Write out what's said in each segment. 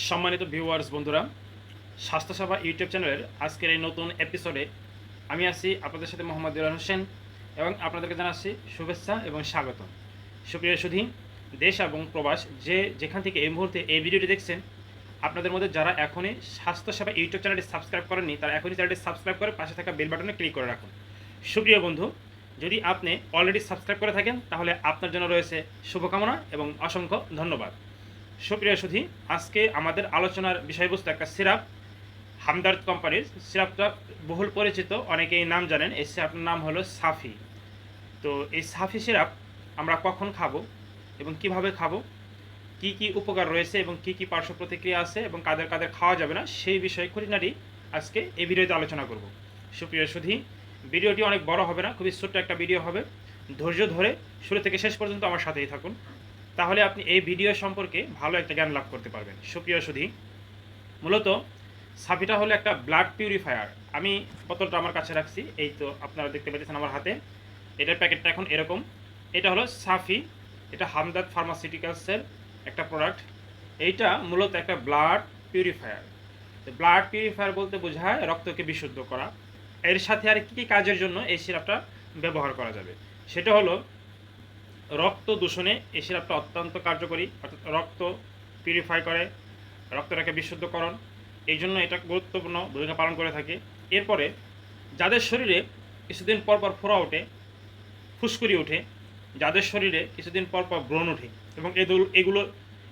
সম্মানিত ভিউয়ার্স বন্ধুরা, স্বাস্থ্যসেবা ইউটিউব চ্যানেলের আজকের এই নতুন এপিসোডে আমি আছি আপনাদের সাথে মোহাম্মদ দুলাল হোসেন এবং আপনাদেরকে জানাচ্ছি শুভেচ্ছা এবং স্বাগত। সুপ্রিয় সুধী, দেশ এবং প্রবাস যে যেখান থেকে এই মুহূর্তে এই ভিডিওটি দেখছেন, আপনাদের মধ্যে যারা এখনই স্বাস্থ্যসেবা ইউটিউব চ্যানেলটি সাবস্ক্রাইব করেননি, তারা এখনই চ্যানেলটি সাবস্ক্রাইব করে পাশে থাকা বেল বাটনে ক্লিক করে রাখুন। সুপ্রিয় বন্ধু, যদি আপনি অলরেডি সাবস্ক্রাইব করে থাকেন, তাহলে আপনার জন্য রয়েছে শুভকামনা এবং অসংখ্য ধন্যবাদ। সুপ্রিয় সুধী আজকে আমাদের আলোচনার বিষয়বস্তু একটা সিরাপ, হামদার্দ কোম্পানির সিরাপটা বহুল পরিচিত, অনেকেই নাম জানেন, এই সিরাপটার নাম হলো সাফি। তো এই সাফি সিরাপ আমরা কখন খাব এবং কীভাবে খাব, কি কি উপকার রয়েছে এবং কি কি পার্শ্ব প্রতিক্রিয়া আছে এবং কাদের কাদের খাওয়া যাবে না, সেই বিষয়ে খুঁটিনাটি আজকে এই ভিডিওতে আলোচনা করব। সুপ্রিয় সুধী ভিডিওটি অনেক বড় হবে না, খুবই ছোট্ট একটা ভিডিও হবে। ধৈর্য ধরে শুরু থেকে শেষ পর্যন্ত আমার সাথেই থাকুন। তাহলে আপনি এই ভিডিও সম্পর্কে ভালো একটা জ্ঞান লাভ করতে পারবেন। সুপ্রিয় সুধী, মূলত সাফিটা হলো একটা ব্লাড পিউরিফায়ার আমি বোতলটা আমার কাছে রাখছি, এই তো আপনারা দেখতে পাচ্ছেন আমার হাতে। এটার প্যাকেটটা এখন এরকম। এটা হলো সাফি, এটা হামদাদ ফার্মাসিউটিক্যালসের একটা প্রোডাক্ট এইটা মূলত একটা ব্লাড পিউরিফায়ার ব্লাড পিউরিফায়ার বলতে বোঝায় রক্তকে বিশুদ্ধ করা। এর সাথে আর কী কী কাজের জন্য এই সিরাপটা ব্যবহার করা যাবে? সেটা হলো রক্ত দূষণে এই সিরাপটা অত্যন্ত কার্যকরী, অর্থাৎ রক্ত পিউরিফাই করে, রক্তটাকে বিশুদ্ধকরণ, এই জন্য এটা গুরুত্বপূর্ণ ভূমিকা পালন করে থাকে। এরপরে যাদের শরীরে কিছুদিন পর পর ফোড়া ওঠে, ফুসকুড়ি ওঠে, যাদের শরীরে কিছুদিন পর পর ব্রণ ওঠে এবং এগুলো,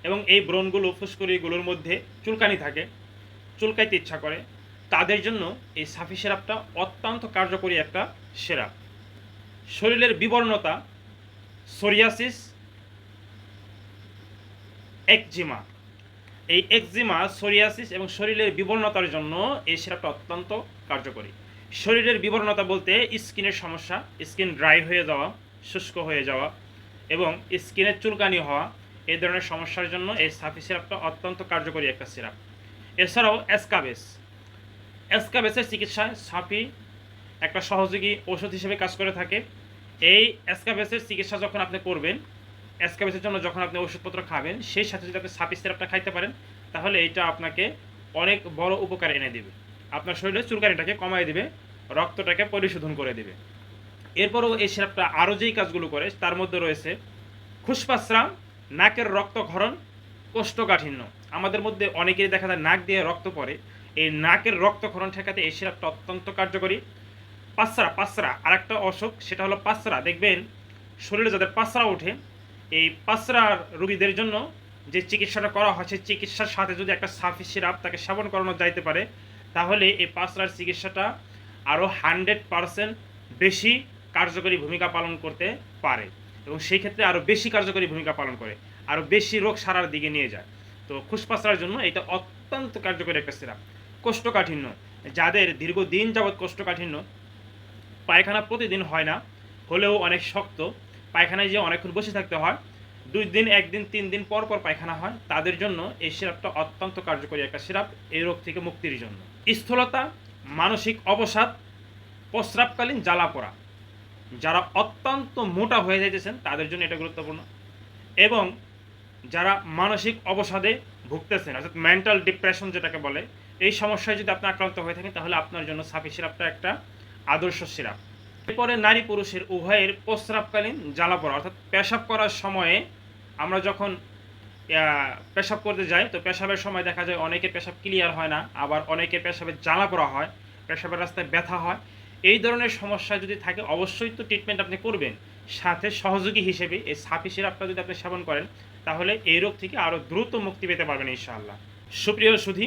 এবং এই ব্রণগুলো ফুসকুড়িগুলোর মধ্যে চুলকানি থাকে, চুলকাইতে ইচ্ছা করে, তাদের জন্য এই সাফি সিরাপটা অত্যন্ত কার্যকরী একটা সিরাপ। শরীরের বিবর্ণতা সোরিয়াসিস একজিমা এই একজিমা সোরিয়াসিস এবং শরীরের বিবর্ণতার জন্য এই সিরাপটা অত্যন্ত কার্যকরী। শরীরের বিবর্ণতা বলতে স্কিনের সমস্যা, স্কিন ড্রাই হয়ে যাওয়া, শুষ্ক হয়ে যাওয়া এবং স্কিনের চুলকানি হওয়া, এই ধরনের সমস্যার জন্য এই সাফি সিরাপটা অত্যন্ত কার্যকরী একটা সিরাপ। এছাড়াও অ্যাসকাবেস। অ্যাসকাবেসের চিকিৎসায় সাফি একটা সহযোগী ওষুধ হিসেবে কাজ করে থাকে। এই অ্যাসকাবেসের চিকিৎসা যখন আপনি করবেন অ্যাসকাবেসের জন্য যখন আপনি ওষুধপত্র খাবেন, সেই সাথে যদি আপনি সাপি সিরাপটা খাইতে পারেন, তাহলে এটা আপনাকে অনেক বড় উপকার এনে দেবে। আপনার শরীরে চুলকানিটাকে কমায় দিবে, রক্তটাকে পরিশোধন করে দেবে। এরপরও এই সিরাপটা আরও যেই কাজগুলো করে, তার মধ্যে রয়েছে খুসপাসরাম নাকের রক্তক্ষরণ, কোষ্ঠকাঠিন্য। আমাদের মধ্যে অনেকেরই দেখা যায় নাক দিয়ে রক্ত পড়ে। এই নাকের রক্তক্ষরণ ঠেকাতে এই সিরাপটা অত্যন্ত কার্যকরী। পাঁচরা পাঁচরা আর একটা অসুখ, সেটা হলো পাঁচরা দেখবেন, শরীরে যাদের পাঁচরা ওঠে, এই পাঁচরার রোগীদের জন্য যে চিকিৎসাটা করা হয়, সেই চিকিৎসার সাথে যদি একটা সাফি সিরাপ তাকে সেবন করানো যাইতে পারে, তাহলে এই পাঁচরার চিকিৎসাটা আরও হান্ড্রেড পারসেন্ট বেশি কার্যকরী ভূমিকা পালন করতে পারে এবং সেই ক্ষেত্রে আরও বেশি কার্যকরী ভূমিকা পালন করে আরও বেশি রোগ সারার দিকে নিয়ে যায়। তো খুশপাসরার জন্য এটা অত্যন্ত কার্যকরী একটা সিরাপ। কোষ্ঠকাঠিন্য, যাদের দীর্ঘদিন যাবৎ কোষ্ঠকাঠিন্য পায়খানা প্রতিদিন হয় না, হলেও অনেক শক্ত। পায়খানায় যে অনেকক্ষণ বসে থাকতে হয়, দুই দিন একদিন তিন দিন পর পর পায়খানা হয়। তাদের জন্য এই সিরাপটা অত্যন্ত কার্যকরী একটা সিরাপ, এই রোগ থেকে মুক্তির জন্য। স্থূলতা, মানসিক অবসাদ, প্রস্রাবকালীন জ্বালা পড়া। যারা অত্যন্ত মোটা হয়ে যাইতেছেন, তাদের জন্য এটা গুরুত্বপূর্ণ। এবং যারা মানসিক অবসাদে ভুগতেছেন, অর্থাৎ মেন্টাল ডিপ্রেশন যেটাকে বলে, এই সমস্যায় যদি আপনি আক্রান্ত হয়ে থাকেন, তাহলে আপনার জন্য সাফি সিরাপটা একটা আদর্শ সিরাপ। এরপরে নারী পুরুষের উভয়ের প্রস্রাবকালীন জ্বালা পড়া, অর্থাৎ পেশাব করার সময়ে আমরা যখন পেশাব করতে যাই, তো পেশাবের সময় দেখা যায় অনেকে পেশাব ক্লিয়ার হয় না, আবার অনেকে পেশাবের জ্বালা পড়া হয়, পেশাবের রাস্তায় ব্যথা হয়। এই ধরনের সমস্যা যদি থাকে, অবশ্যই তো ট্রিটমেন্ট আপনি করবেন। সাথে সহযোগী হিসেবে এই সাফি সিরাপটা যদি আপনি সেবন করেন, তাহলে এই রোগ থেকে আরও দ্রুত মুক্তি পেতে পারবেন ইনশাআল্লাহ। সুপ্রিয় সুধী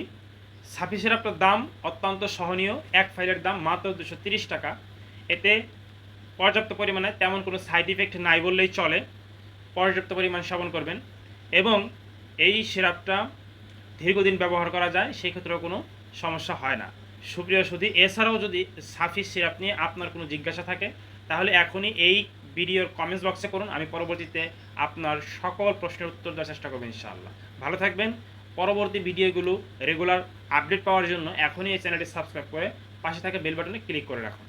সাফি সিরাপটার দাম অত্যন্ত সহনীয়। এক ফাইলের দাম মাত্র দুশো তিরিশ টাকা। এতে পর্যাপ্ত পরিমাণে তেমন কোনো সাইড ইফেক্ট নাই বললেই চলে। পর্যাপ্ত পরিমাণ সেবন করবেন। এবং এই সিরাপটা দীর্ঘদিন ব্যবহার করা যায় সেই ক্ষেত্রেও কোনো সমস্যা হয় না। সুপ্রিয় সুধী, এছাড়াও যদি সাফি সিরাপ নিয়ে আপনার কোনো জিজ্ঞাসা থাকে, তাহলে এখনই এই ভিডিওর কমেন্টস বক্সে করুন। আমি পরবর্তীতে আপনার সকল প্রশ্নের উত্তর দেওয়ার চেষ্টা করব ইনশাআল্লাহ। ভালো থাকবেন। পরবর্তী ভিডিওগুলো রেগুলার আপডেট পাওয়ার জন্য এখনই এই চ্যানেলটি সাবস্ক্রাইব করে পাশে থাকা বেল বাটনে ক্লিক করে রাখুন।